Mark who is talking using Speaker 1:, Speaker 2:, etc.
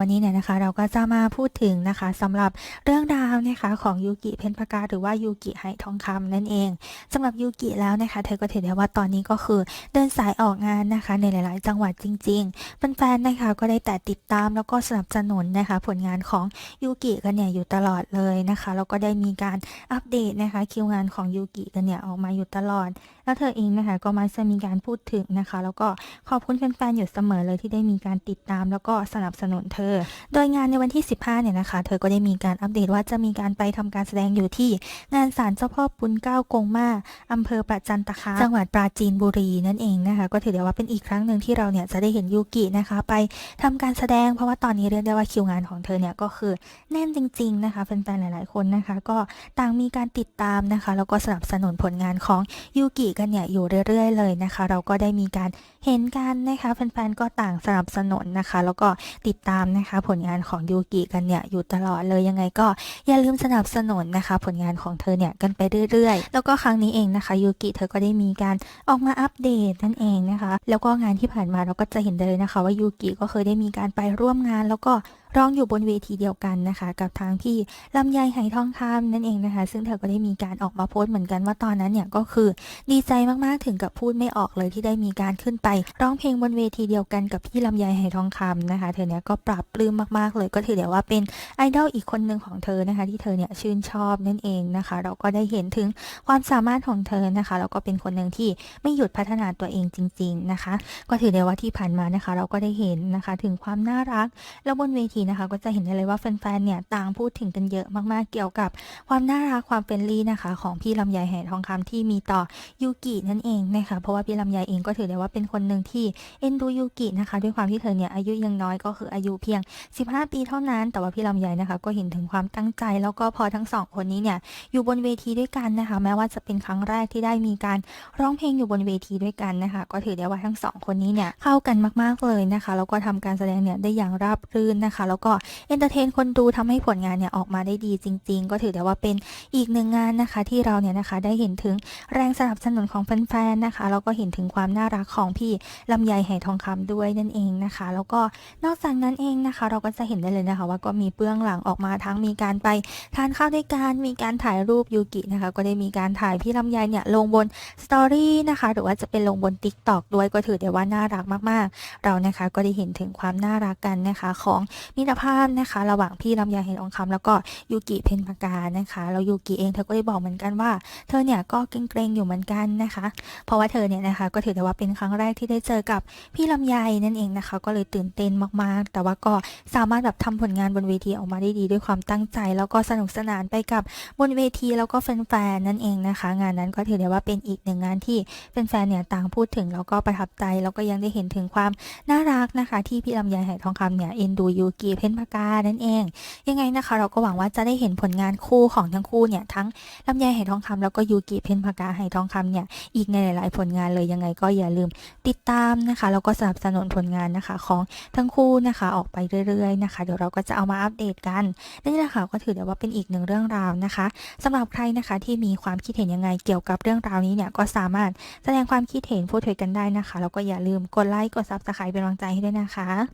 Speaker 1: วันนี้เนี่ยนะคะเราก็จะมาพูดถึงนะคะสำหรับเรื่องราวนะคะของยูกิเพนพากาหรือว่ายูกิไหทองคำนั่นเองสำหรับยูกิแล้วนะคะ เธอก็ถือได้ว่าตอนนี้ก็คือเดินสายออกงานนะคะ ในหลายๆ จังหวัดจริงๆแฟนๆนะคะก็ได้แต่ติดตามแล้วก็สนับสนุนนะคะ ผลงานของยูกิกันเนี่ยอยู่ตลอดเลยนะคะแล้วก็ได้มีการอัปเดตนะคะคิวงานของยูกิกันเนี่ยออกมาอยู่ตลอด แล้วเธอเองนะคะก็มักจะมีการพูดถึงนะคะ แล้วก็ขอบคุณแฟนๆอยู่เสมอเลยที่ได้มีการติดตามแล้วก็สนับสนุนเธอโดยงานในวันที่ 15 เนี่ยนะคะ เธอก็ได้มีการอัปเดตว่าจะมีการไปทำการแสดงอยู่ที่งานศาลเจ้าพ่อปุณเก้ากงมาอำเภอประจันตคามจังหวัดปราจีนบุรีนั่นเองนะคะ ก็ถือได้ว่าเป็นอีกครั้งหนึ่งที่เราเนี่ยจะได้เห็นยูกินะคะ ไปทำการแสดง เพราะว่าตอนนี้เรียกได้ว่าคิวงานของเธอเนี่ยก็คือแน่นจริง ๆนะคะแฟนๆหลาย ๆ คนนะคะ ก็ต่างมีการติดตามนะคะ แล้วก็สนับสนุนผลงานของยูกิกันเนี่ยอยู่เรื่อย ๆ เลยนะคะ เราก็ได้มีการเห็นกันนะคะแฟนๆก็ต่างสนับสนุนนะคะ แล้วก็ติดตามนะคะ ผลงานของยูกิกันเนี่ยอยู่ตลอดเลยยังไงก็อย่าลืมสนับสนุนนะคะ ผลงานของเธอเนี่ยกันไปเรื่อยๆ แล้วก็ครั้งนี้เองนะคะยูกิเธอก็ได้มีการออกมาอัปเดตนั่นเองนะคะ แล้วก็งานที่ผ่านมาเราก็จะเห็นได้เลยนะคะ ว่ายูกิก็เคยได้มีการไปร่วมงาน แล้วก็ร้องอยู่บนเวทีเดียวกันนะคะ กับทางพี่ลำไยไหทองคำนั่นเองนะคะ ซึ่งเธอก็ได้มีการออกมาโพสต์เหมือนกันว่าตอนนั้นเนี่ยก็คือดีใจมากๆถึงกับพูดไม่ออกเลยที่ได้มีการขึ้นไป ร้องเพลงบนเวทีเดียวกันกับพี่ลำไยไหทองคำนะคะ เธอเนี่ยก็ปรับปลื้มมากๆ เลยก็ถือได้ว่าเป็นไอดอลอีกคนหนึ่งของเธอนะคะ ที่เธอเนี่ยชื่นชอบนั่นเองนะคะ เราก็ได้เห็นถึงความสามารถของเธอนะคะแล้วก็เป็นคนหนึ่งที่ไม่หยุดพัฒนาตัวเองจริง ๆนะคะ ก็ถือได้ว่าที่ผ่านมานะคะ เราก็ได้เห็นนะคะถึงความน่ารัก แล้วบนเวทีนะคะ ก็จะเห็นได้เลยว่าแฟนๆเนี่ยต่างพูดถึงกันเยอะมากๆ เกี่ยวกับความน่ารักความเฟรนลี่นะคะ ของพี่ลำไยแห่ทองคำที่มีต่อยูกินั่นเองนะคะเพราะว่าพี่ลำไยเองก็ถือได้ว่าเป็นคนหนึ่งที่เอ็นดูยูกินะคะ ด้วยความที่เธอเนี่ยอายุยังน้อยก็คืออายุเพียง15 ปีเท่านั้น แต่ว่าพี่ลำไยนะคะ ก็เห็นถึงความตั้งใจ แล้วก็พอทั้งสองคนนี้เนี่ยอยู่บนเวทีด้วยกันนะคะ แม้ว่าจะเป็นครั้งแรกที่ได้มีการร้องเพลงอยู่บนเวทีด้วยกันนะคะ ก็ถือได้ว่าทั้งสองคนนี้เนี่ยเข้ากันมากๆเลยนะคะ แล้วก็ทำการแสดงเนี่ยได้อย่างราบรื่นนะคะ แล้วก็เอนเตอร์เทนคนดูทำให้ผลงานเนี่ยออกมาได้ดีจริง ๆ ก็ถือได้ว่าเป็นอีกหนึ่งงานนะคะ ที่เราเนี่ยนะคะได้เห็นถึงแรงสนับสนุนของแฟนๆนะคะ แล้วก็เห็นถึงความน่ารักของพี่ลำไยไหทองคำด้วยนั่นเองนะคะ แล้วก็นอกจากนั้นเองนะคะ เราก็จะเห็นได้เลยนะคะ ว่าก็มีเบื้องหลังออกมาทั้งมีการไปทานข้าวด้วยกันมีการถ่ายรูปยูกินะคะ ก็ได้มีการถ่ายพี่ลำไยเนี่ยลงบนสตอรี่นะคะหรือว่าจะเป็นลงบน t ิ k t o k ด้วยก็ถือได้ว่าน่ารักมากๆ เรานะคะก็ได้เห็นถึงความน่ารักกันนะคะของมิตรภาพนะคะ ระหว่างพี่ลำไยไหทองคำแล้วก็ยูกิเพนพากานะคะแล้วยูกิเองเธอก็ได้บอกเหมือนกันว่า เธอเนี่ยก็เกรงๆอยู่เหมือนกันนะคะ เพราะว่าเธอเนี่ยนะคะก็ถือได้ว่าเป็นครั้งแรกที่ได้เจอกับพี่ลำไยนั่นเองนะคะ ก็เลยตื่นเต้นมากๆ แต่ว่าก็สามารถแบบทำผลงานบนเวทีออกมาได้ดีด้วยความตั้งใจ แล้วก็สนุกสนานไปกับบนเวทีแล้วก็แฟนๆนั่นเองนะคะ งานนั้นก็ถือได้ว่าเป็นอีกหนึ่งงานที่แฟนๆเนี่ยต่างพูดถึงแล้วก็ประทับใจแล้วก็ยังได้เห็นถึงความน่ารักนะคะ ที่พี่ลำไยไหทองคำเนี่ยเอ็นดูยูกิเพนพากานั่นเอง ยังไงนะคะ เราก็หวังว่าจะได้เห็นผลงานคู่ของทั้งคู่เนี่ยทั้งลำไยไหทองคำแล้วก็ยูกิเพนพากาไหทองคำเนี่ยอีกในหลาย ๆ ผลงานเลยยังไงก็อย่าลืมติดตามนะคะแล้วก็สนับสนุนผลงานนะคะของทั้งคู่นะคะออกไปเรื่อยๆนะคะเดี๋ยวเราก็จะเอามาอัปเดตกันนี่แหละค่ะก็ถือได้ว่าเป็นอีกหนึ่งเรื่องราวนะคะสำหรับใครนะคะที่มีความคิดเห็นยังไงเกี่ยวกับเรื่องราวนี้เนี่ยก็สามารถแสดงความคิดเห็นพูดคุยกันได้นะคะแล้วก็อย่าลืมกดไลค์กดซับสไครป์เป็นกำลังใจให้ด้วยนะคะ